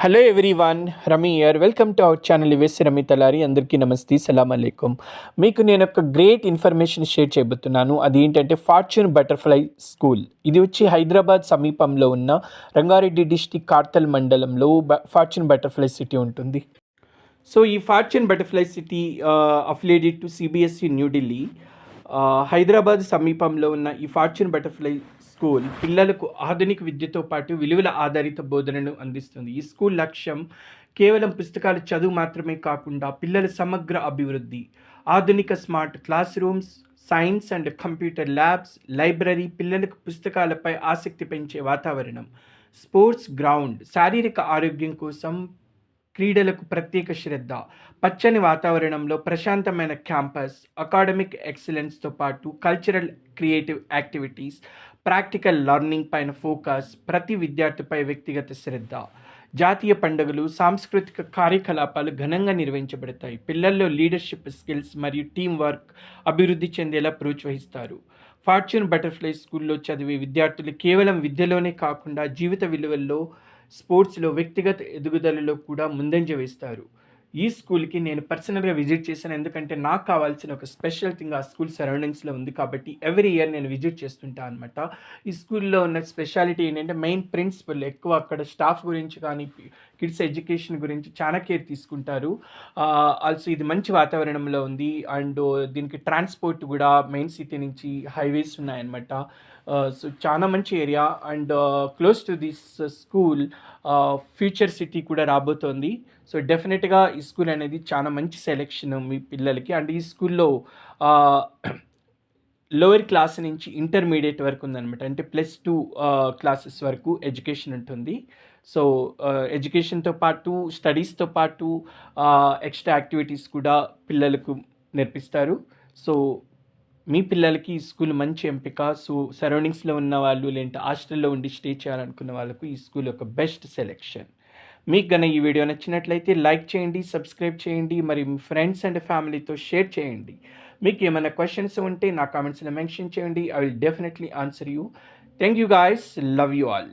Hello everyone Rami here welcome to our channel ఇవేస్ Rami Talari అందరికీ నమస్తే సలాం అలైకుం మీకు నేను ఒక గ్రేట్ ఇన్ఫర్మేషన్ షేర్ చేయబోతున్నాను. అది ఏంటంటే ఫార్చ్యూన్ బటర్ఫ్లై స్కూల్ ఇది వచ్చి హైదరాబాద్ సమీపంలో ఉన్న రంగారెడ్డి డిస్టిక్ కార్తల్ మండలంలో బ- ఫార్చ్యూన్ బటర్ఫ్లై సిటీ ఉంటుంది. సో ఈ Fortune Butterfly City affiliated to CBSE New Delhi Hyderabad సమీపంలో ఉన్న ఈ ఫార్చ్యూన్ బటర్ఫ్లై స్కూల్ పిల్లలకు ఆధునిక విద్యతో పాటు విలువల ఆధారిత బోధనను అందిస్తుంది. ఈ స్కూల్ లక్ష్యం కేవలం పుస్తకాలు చదువు మాత్రమే కాకుండా పిల్లల సమగ్ర అభివృద్ధి ఆధునిక smart class rooms science and computer labs library పిల్లలకు పుస్తకాలపై ఆసక్తి పెంచే వాతావరణం స్పోర్ట్స్ గ్రౌండ్ శారీరక ఆరోగ్యం కోసం క్రీడలకు ప్రత్యేక శ్రద్ధ. పచ్చని వాతావరణంలో ప్రశాంతమైన క్యాంపస్ అకాడమిక్ ఎక్సలెన్స్తో పాటు cultural creative activities practical learning పైన ఫోకస్ ప్రతి విద్యార్థిపై వ్యక్తిగత శ్రద్ధ. జాతీయ పండుగలు సాంస్కృతిక కార్యకలాపాలు ఘనంగా నిర్వహించబడతాయి. పిల్లల్లో లీడర్షిప్ స్కిల్స్ మరియు టీం వర్క్ అభివృద్ధి చెందేలా ప్రోత్సహిస్తారు. ఫార్చ్యూన్ బటర్ఫ్లై స్కూల్లో చదివే విద్యార్థులు కేవలం విద్యలోనే కాకుండా జీవిత విలువల్లో స్పోర్ట్స్లో వ్యక్తిగత ఎదుగుదలలో కూడా ముందంజ వేస్తారు. ఈ స్కూల్కి నేను పర్సనల్గా విజిట్ చేశాను. ఎందుకంటే నాకు కావాల్సిన ఒక స్పెషల్ థింగ్ ఆ స్కూల్ సరౌండింగ్స్లో ఉంది కాబట్టి ఎవ్రీ ఇయర్ నేను విజిట్ చేస్తుంటాను అనమాట ఈ స్కూల్లో ఉన్న స్పెషాలిటీ ఏంటంటే మెయిన్ ప్రిన్సిపల్ ఎక్కువ అక్కడ స్టాఫ్ గురించి కానీ కిడ్స్ ఎడ్యుకేషన్ గురించి చాలా కేర్ తీసుకుంటారు. ఆల్సో ఇది మంచి వాతావరణంలో ఉంది. అండ్ దీనికి ట్రాన్స్పోర్ట్ కూడా మెయిన్ సిటీ నుంచి హైవేస్ ఉన్నాయన్నమాట. సో చాలా మంచి area. And close to this school future city కూడా రాబోతోంది. సో డెఫినెట్గా ఈ స్కూల్ అనేది చాలా మంచి సెలెక్షన్ మీ పిల్లలకి. అండ్ ఈ స్కూల్లో లోయర్ క్లాస్ నుంచి ఇంటర్మీడియట్ వరకు ఉందన్నమాట. అంటే ప్లస్ టూ క్లాసెస్ వరకు ఎడ్యుకేషన్ ఉంటుంది. సో ఎడ్యుకేషన్తో పాటు స్టడీస్తో పాటు ఎక్స్ట్రా యాక్టివిటీస్ కూడా పిల్లలకు నేర్పిస్తారు. సో మీ పిల్లలకి ఈ స్కూల్ మంచి ఎంపిక. సో సరౌండింగ్స్లో ఉన్న వాళ్ళు లేదంటే హాస్టల్లో ఉండి స్టే చేయాలనుకున్న వాళ్ళకు ఈ స్కూల్ ఒక బెస్ట్ సెలెక్షన్ మీకు గన ఈ వీడియో నచ్చినట్లయితే లైక్ చేయండి సబ్స్క్రైబ్ చేయండి మరి మీ ఫ్రెండ్స్ అండ్ ఫ్యామిలీతో షేర్ చేయండి. మీకు ఏమైనా క్వశ్చన్స్ ఉంటే నా కామెంట్స్లో మెన్షన్ చేయండి. I will definitely answer you thank you guys love you all